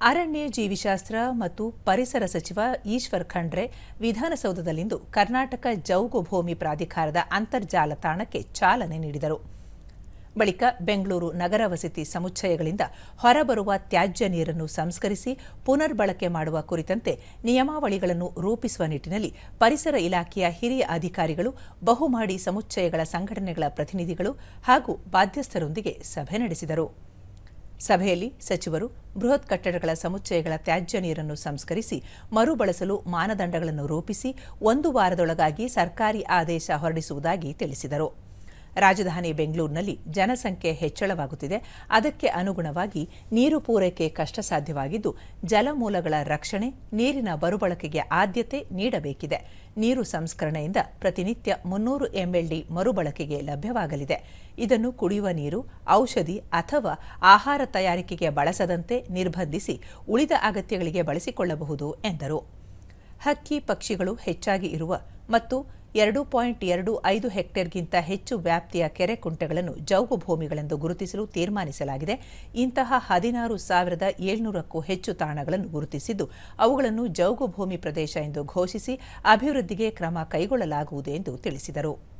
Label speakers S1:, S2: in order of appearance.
S1: ಅರಣ್ಯ ಜೀವಿಶಾಸ್ತ್ರ ಮತ್ತು ಪರಿಸರ ಸಚಿವ ಈಶ್ವರ್ ಖಂಡ್ರೆ ವಿಧಾನಸೌಧದಲ್ಲಿಂದು ಕರ್ನಾಟಕ ಜೌಗು ಭೂಮಿ ಪ್ರಾಧಿಕಾರದ ಅಂತರ್ಜಾಲ ತಾಣಕ್ಕೆ ಚಾಲನೆ ನೀಡಿದರು. ಬಳಿಕ ಬೆಂಗಳೂರು ನಗರ ವಸತಿ ಸಮುಚ್ಚಯಗಳಿಂದ ಹೊರಬರುವ ತ್ಯಾಜ್ಯ ನೀರನ್ನು ಸಂಸ್ಕರಿಸಿ ಪುನರ್ ಬಳಕೆ ಮಾಡುವ ಕುರಿತಂತೆ ನಿಯಮಾವಳಿಗಳನ್ನು ರೂಪಿಸುವ ನಿಟ್ಟಿನಲ್ಲಿ ಪರಿಸರ ಇಲಾಖೆಯ ಹಿರಿಯ ಅಧಿಕಾರಿಗಳು, ಬಹುಮಾಡಿ ಸಮುಚ್ಚಯಗಳ ಸಂಘಟನೆಗಳ ಪ್ರತಿನಿಧಿಗಳು ಹಾಗೂ ಬಾಧ್ಯಸ್ಥರೊಂದಿಗೆ ಸಭೆ ನಡೆಸಿದರು. ಸಭೆಯಲ್ಲಿ ಸಚಿವರು ಬೃಹತ್ ಕಟ್ಟಡಗಳ ಸಮುಚ್ಚಯಗಳ ತ್ಯಾಜ್ಯ ನೀರನ್ನು ಸಂಸ್ಕರಿಸಿ ಮರುಬಳಸಲು ಮಾನದಂಡಗಳನ್ನು ರೂಪಿಸಿ ಒಂದು ವಾರದೊಳಗಾಗಿ ಸರ್ಕಾರಿ ಆದೇಶ ಹೊರಡಿಸುವುದಾಗಿ ತಿಳಿಸಿದರು. ರಾಜಧಾನಿ ಬೆಂಗಳೂರಿನಲ್ಲಿ ಜನಸಂಖ್ಯೆ ಹೆಚ್ಚಳವಾಗುತ್ತಿದೆ. ಅದಕ್ಕೆ ಅನುಗುಣವಾಗಿ ನೀರು ಪೂರೈಕೆ ಕಷ್ಟ ಸಾಧ್ಯವಾಗಿದ್ದು ಜಲಮೂಲಗಳ ರಕ್ಷಣೆ, ನೀರಿನ ಮರುಬಳಕೆಗೆ ಆದ್ಯತೆ ನೀಡಬೇಕಿದೆ. ನೀರು ಸಂಸ್ಕರಣೆಯಿಂದ ಪ್ರತಿನಿತ್ಯ ಮುನ್ನೂರು ಎಂಎಲ್ಡಿ ಮರುಬಳಕೆಗೆ ಲಭ್ಯವಾಗಲಿದೆ. ಇದನ್ನು ಕುಡಿಯುವ ನೀರು, ಔಷಧಿ ಅಥವಾ ಆಹಾರ ತಯಾರಿಕೆಗೆ ಬಳಸದಂತೆ ನಿರ್ಬಂಧಿಸಿ ಉಳಿದ ಅಗತ್ಯಗಳಿಗೆ ಬಳಸಿಕೊಳ್ಳಬಹುದು ಎಂದರು. ಹಕ್ಕಿ ಪಕ್ಷಿಗಳು ಹೆಚ್ಚಾಗಿ ಇರುವ ಮತ್ತು ಎರಡು ಪಾಯಿಂಟ್ ಎರಡು ಐದು ಹೆಕ್ಟೇರ್ಗಿಂತ ಹೆಚ್ಚು ವ್ಯಾಪ್ತಿಯ ಕೆರೆ ಕುಂಟೆಗಳನ್ನು ಜೌಗು ಭೂಮಿಗಳೆಂದು ಗುರುತಿಸಲು ತೀರ್ಮಾನಿಸಲಾಗಿದೆ. ಇಂತಹ ಹದಿನಾರು ಸಾವಿರದ ಏಳ್ನೂರಕ್ಕೂ ಹೆಚ್ಚು ತಾಣಗಳನ್ನು ಗುರುತಿಸಿದ್ದು, ಅವುಗಳನ್ನು ಜೌಗು ಭೂಮಿ ಪ್ರದೇಶ ಎಂದು ಘೋಷಿಸಿ ಅಭಿವೃದ್ಧಿಗೆ ಕ್ರಮ ಕೈಗೊಳ್ಳಲಾಗುವುದು ಎಂದು ತಿಳಿಸಿದರು.